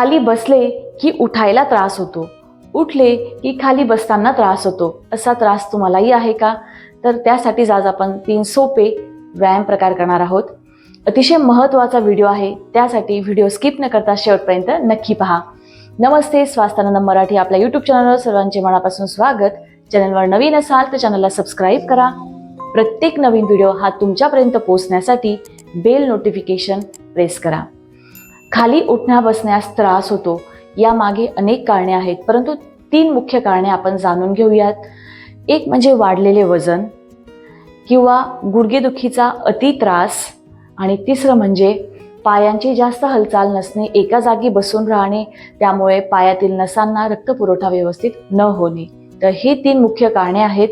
खाली बसले की उठायला त्रास होतो. उठले की खाली बसताना त्रास होतो. असा त्रास तुम्हालाही आहे का? तर त्यासाठीच आज आपण तीन सोपे व्यायाम प्रकार करणार आहोत. अतिशय महत्त्वाचा व्हिडिओ आहे. त्यासाठी व्हिडिओ स्किप न करता शेवटपर्यंत नक्की पहा. नमस्ते स्वास्थानंद मराठी आपल्या यूट्यूब चॅनलवर सर्वांचे मनापासून स्वागत. चॅनलवर नवीन असाल तर चॅनलला सबस्क्राईब करा. प्रत्येक नवीन व्हिडिओ हा तुमच्यापर्यंत पोहोचण्यासाठी बेल नोटिफिकेशन प्रेस करा. खाली उठण्या बसण्यास त्रास होतो. यामागे अनेक कारणे आहेत परंतु तीन मुख्य कारणे आपण जाणून घेऊयात. एक म्हणजे वाढलेले वजन किंवा गुडघेदुखीचा अति त्रास आणि तिसरं म्हणजे पायांची जास्त हालचाल नसणे एका जागी बसून राहणे त्यामुळे पायातील नसांना रक्तपुरवठा व्यवस्थित न होणे. तर हे तीन मुख्य कारणे आहेत.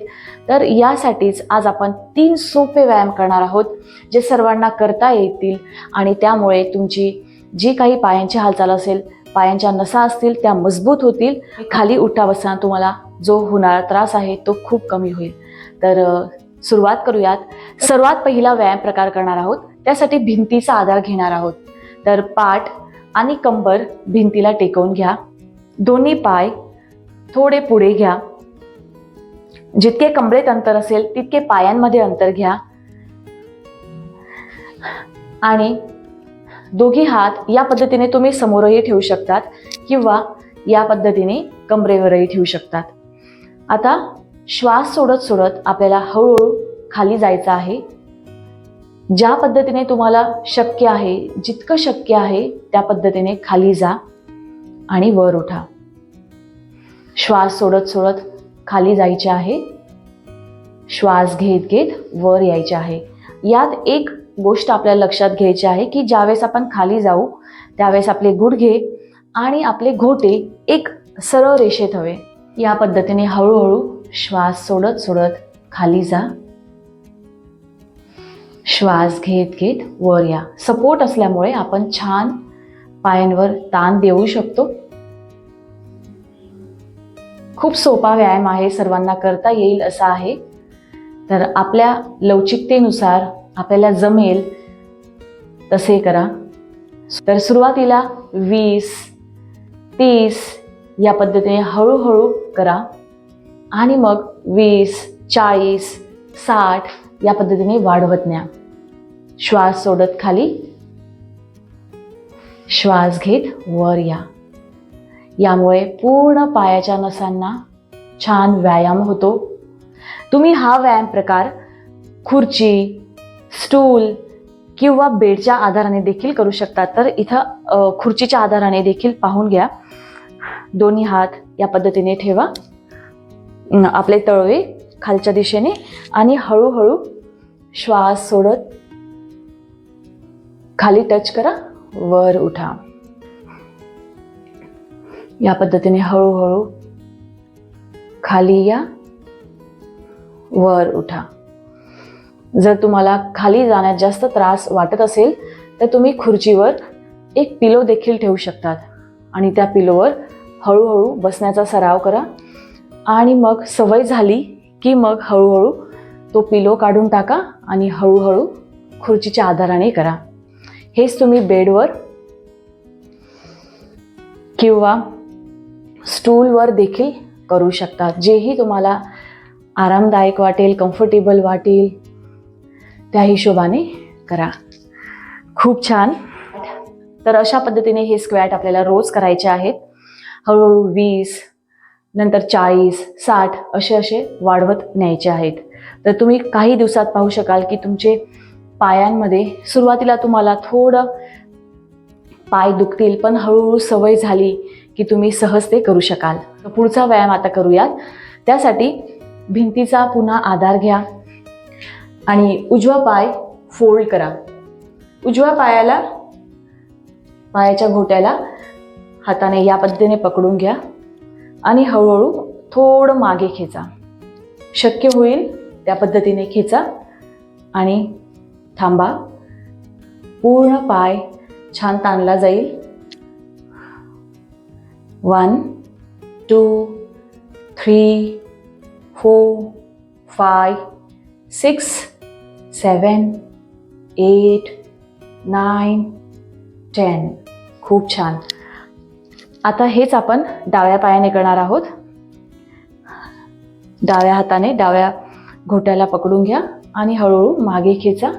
तर यासाठीच आज आपण तीन सोपे व्यायाम करणार आहोत जे सर्वांना करता येतील आणि त्यामुळे तुमची जी काही पायांची हालचाल असेल पायांच्या नसा असतील त्या मजबूत होतील खाली उठा बसताना तुम्हाला जो होणारा त्रास आहे तो खूप कमी होईल. तर सुरुवात करूयात. सर्वात पहिला व्यायाम प्रकार करणार आहोत. त्यासाठी भिंतीचा आधार घेणार आहोत. तर पाठ आणि कंबर भिंतीला टेकवून घ्या. दोन्ही पाय थोडे पुढे घ्या. जितके कमरेत अंतर असेल तितके पायांमध्ये अंतर घ्या. आणि दोघी हात या पद्धतीने तुम्ही समोरही ठेवू शकतात किंवा या पद्धतीने कमरेवरही ठेवू शकतात. आता श्वास सोडत सोडत आपल्याला हळूहळू खाली जायचं आहे. ज्या पद्धतीने तुम्हाला शक्य आहे जितकं शक्य आहे त्या पद्धतीने खाली जा आणि वर उठा. श्वास सोडत सोडत खाली जायचे आहे. श्वास घेत घेत वर यायचे आहे. यात एक गोष्ट आपल्याला लक्षात घ्यायची आहे की ज्यावेळेस आपण खाली जाऊ त्यावेळेस आपले गुडघे आणि आपले घोटे एक सरळ रेषेत हवे. या पद्धतीने हळूहळू श्वास सोडत सोडत खाली जा. श्वास घेत घेत वर या. सपोर्ट असल्यामुळे आपण छान पायांवर ताण देऊ शकतो. खूप सोपा व्यायाम आहे सर्वांना करता येईल असा आहे. तर आपल्या लवचिकतेनुसार आपल्याला जमेल तसे करा. तर सुरुवातीला वीस तीस या पद्धतीने हळूहळू करा. आणि मग वीस चाळीस साठ या पद्धतीने वाढवत न्या. श्वास सोडत खाली. श्वास घेत वर या. यामुळे पूर्ण पायाच्या नसांना छान व्यायाम होतो. तुम्ही हा व्यायाम प्रकार खुर्ची स्टूल किंवा बेडच्या आधाराने देखील करू शकता तर इथं खुर्चीच्या आधाराने देखील पाहून घ्या. दोन्ही हात या पद्धतीने ठेवा. आपले तळवे खालच्या दिशेने आणि हळूहळू श्वास सोडत खाली टच करा वर उठा. या पद्धतीने हळूहळू खाली या वर उठा. जर तुम्हाला खाली जाण्यात जास्त त्रास वाटत असेल तर तुम्ही खुर्चीवर एक पिलो देखील ठेवू शकतात. आणि त्या पिलोवर हळूहळू बसण्याचा सराव करा. आणि मग सवय झाली की मग हळूहळू तो पिलो काढून टाका आणि हळूहळू खुर्चीच्या आधाराने करा. हेच तुम्ही बेडवर किंवा स्टूलवर देखील करू शकता. जेही तुम्हाला आरामदायक वाटेल कम्फर्टेबल वाटेल त्या हिशोबाने करा. खूप छान. तर अशा पद्धतीने हे स्क्वॅट आपल्याला रोज करायचे आहेत. हळूहळू वीस नंतर चाळीस साठ असे असे वाढवत न्यायचे आहेत. तर तुम्ही काही दिवसात पाहू शकाल की तुमचे पायांमध्ये सुरुवातीला तुम्हाला थोडं पाय दुखतील पण हळूहळू सवय झाली की तुम्ही सहज ते करू शकाल. पुढचा व्यायाम आता करूयात. त्यासाठी भिंतीचा पुन्हा आधार घ्या. आणि उजवा पाय फोल्ड करा. उजव्या पायाला पायाच्या घोट्याला हाताने या पद्धतीने पकडून घ्या आणि हळूहळू थोडं मागे खेचा. शक्य होईल त्या पद्धतीने खेचा आणि थांबा. पूर्ण पाय छान ताणला जाईल. One two three four five six seven eight nine ten. खूप छान. आता हेच आपण डाव्या पायाने करणार आहोत. डाव्या हाताने डाव्या घोट्याला पकडून घ्या आणि हळूहळू मागे खेचा.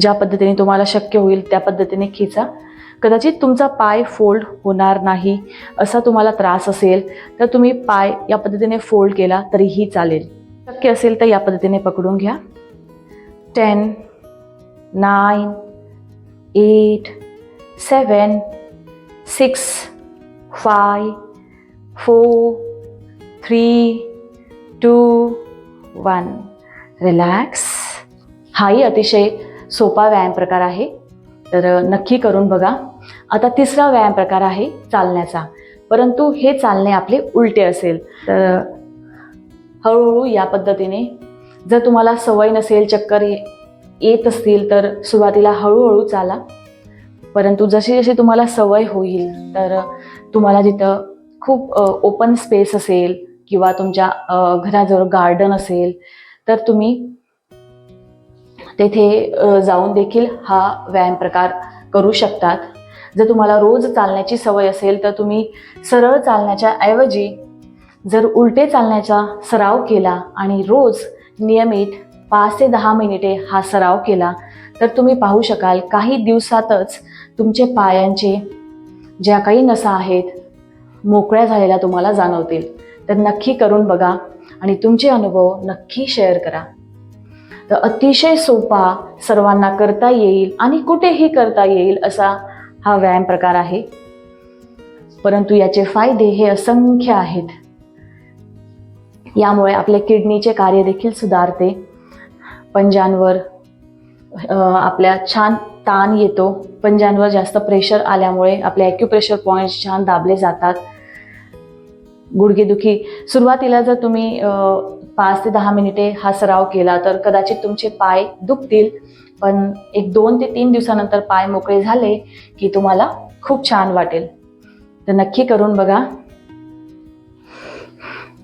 ज्या पद्धतीने तुम्हाला शक्य होईल त्या पद्धतीने खेचा. कदाचित तुमचा पाय फोल्ड होणार नाही असा तुम्हाला त्रास असेल तर तुम्ही पाय या पद्धतीने फोल्ड केला तरीही चालेल. शक्य असेल तर या पद्धतीने पकडून घ्या. Ten nine eight seven six five four three two one relax हाही अतिशय सोपा व्यायाम प्रकार आहे. तर नक्की करून बघा. आता तिसरा व्यायाम प्रकार आहे चालण्याचा. परंतु हे चालणे आपले उलटे असेल. तर हळूहळू या पद्धतीने जर तुम्हाला सवय नसेल चक्कर येत असतील तर सुरुवातीला हळूहळू चाला. परंतु जशी जशी तुम्हाला सवय होईल तर तुम्हाला जिथं खूप ओपन स्पेस असेल किंवा तुमच्या घराजवळ गार्डन असेल तर तुम्ही तेथे जाऊन देखील हा व्यायाम प्रकार करू शकतात. जर तुम्हाला रोज चालण्याची सवय असेल तर तुम्ही सरळ चालण्याच्या ऐवजी जर उलटे चालण्याचा सराव केला आणि रोज नियमित पाच ते दहा मिनिटे हा सराव केला तर तुम्ही पाहू शकाल काही दिवसातच तुमचे पायांचे ज्या काही नसा आहेत मोकळ्या झालेल्या तुम्हाला जाणवतील. तर नक्की करून बघा आणि तुमचे अनुभव नक्की शेअर करा. तर अतिशय सोपा सर्वांना करता येईल आणि कुठेही करता येईल असा हा व्यायाम प्रकार आहे. परंतु याचे फायदे हे असंख्य आहेत. यामुळे आपले किडनीचे कार्य देखील सुधारते. पंजांवर आपल्या छान ताण येतो. पंजांवर जास्त प्रेशर आल्यामुळे आपले ॲक्युप्रेशर पॉईंट्स छान दाबले जातात. गुडघेदुखी. सुरुवातीला जर तुम्ही पाच ते दहा मिनिटे हा सराव केला तर कदाचित तुमचे पाय दुखतील. पण एक दोन ते तीन दिवसानंतर पाय मोकळे झाले की तुम्हाला खूप छान वाटेल. तर नक्की करून बघा.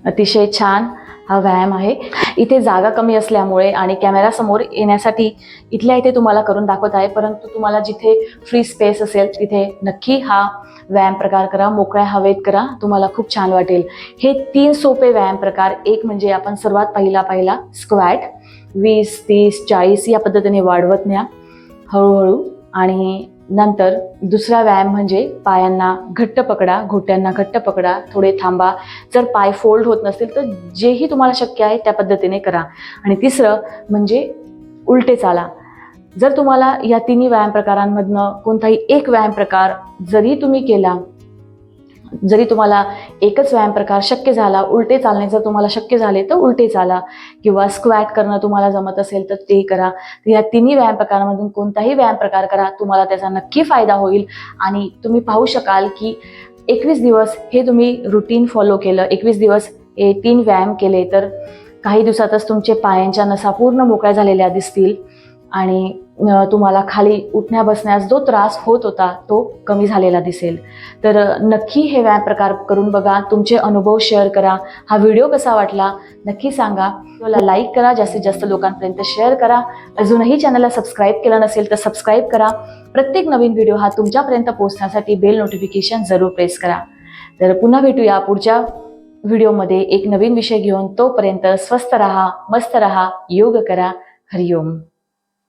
अतिशय छान हा व्यायाम आहे. इथे जागा कमी असल्यामुळे आणि कॅमेरासमोर येण्यासाठी इथल्या इथे तुम्हाला करून दाखवत आहे परंतु तुम्हाला जिथे फ्री स्पेस असेल तिथे नक्की हा व्यायाम प्रकार करा मोकळ्या हवेत करा तुम्हाला खूप छान वाटेल. हे तीन सोपे व्यायाम प्रकार एक म्हणजे आपण सर्वात पहिला पहिला स्क्वॅट वीस तीस चाळीस या पद्धतीने वाढवत न्या हळूहळू. आणि नंतर दुसरा व्यायाम म्हणजे पायांना घट्ट पकडा घोट्यांना घट्ट पकडा थोडे थांबा. जर पाय फोल्ड होत नसतील तर जेही तुम्हाला शक्य आहे त्या पद्धतीने करा. आणि तिसरं म्हणजे उलटे चाला. जर तुम्हाला या तिन्ही व्यायाम प्रकारांमधनं कोणताही एक व्यायाम प्रकार जरी तुम्ही केला जरी तुम्हाला एकच व्यायाम प्रकार शक्य झाला उलटे चालणे जर तुम्हाला शक्य झाले तर उलटे चाला. किंवा स्क्वॅट करणं तुम्हाला जमत असेल तर ते करा. तर या तिन्ही व्यायाम प्रकारामधून कोणताही व्यायाम प्रकार करा तुम्हाला त्याचा नक्की फायदा होईल. आणि तुम्ही पाहू शकाल की एकवीस दिवस हे तुम्ही रुटीन फॉलो केलं. एकवीस दिवस हे तीन व्यायाम केले तर काही दिवसातच तुमचे पायांच्या नसा पूर्ण मोकळ्या झालेल्या दिसतील. आणि तुम्हाला खाली उठण्या बसण्यास जो त्रास होत होता तो कमी झालेला दिसेल. तर नक्की हे व्यायाम प्रकार करून बघा. तुमचे अनुभव शेअर करा. हा व्हिडिओ कसा वाटला नक्की सांगा. व्हिडिओला लाईक करा जास्तीत जास्त लोकांपर्यंत शेअर करा. अजूनही चॅनलला सबस्क्राईब केलं नसेल तर सबस्क्राईब करा. प्रत्येक नवीन व्हिडिओ हा तुमच्यापर्यंत पोहोचण्यासाठी बेल नोटिफिकेशन जरूर प्रेस करा. तर पुन्हा भेटूया पुढच्या व्हिडिओमध्ये. एक नवीन विषय घेऊन तोपर्यंत स्वस्त रहा मस्त रहा योग करा. हरिओम.